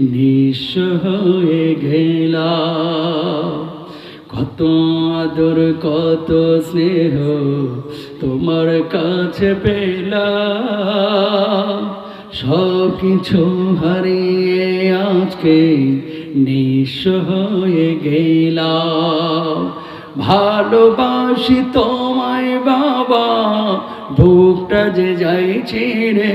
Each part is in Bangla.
নিঃস্ব হয়ে কত আদর, কত স্নেহ তোমার কাছে পেলা সব কিছু হারিয়ে আজকে নিঃস্ব হয়ে গেলাম ভালোবাসি তোমায় বাবা, বুকটা যে যাইছি রে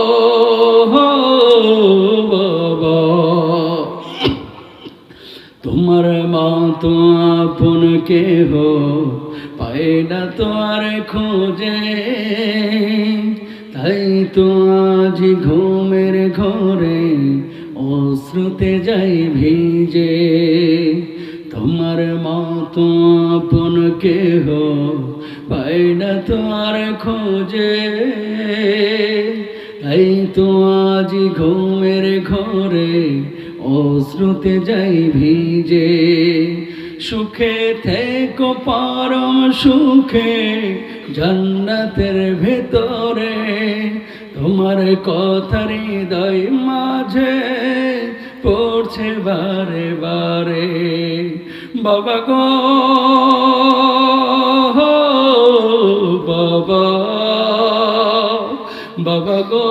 তোমার মা তো আপন কেহ পায় না তো আর খোঁজে। তাই তো আজ ঘুমের ঘরে অশ্রুতে যাই ভিজে। তোমার মা তো আপন কেহ পায় না তো আর খোঁজে। তাই তো আজ ঘুমের ঘরে অশ্রুতে যাই ভিজে, সুখে থেকো পরম সুখে, জান্নাতের ভেতরে তোমার কথার হৃদয় মাঝে পড়ছে বারে বারে। বাবা গো, বাবা বাবা গো।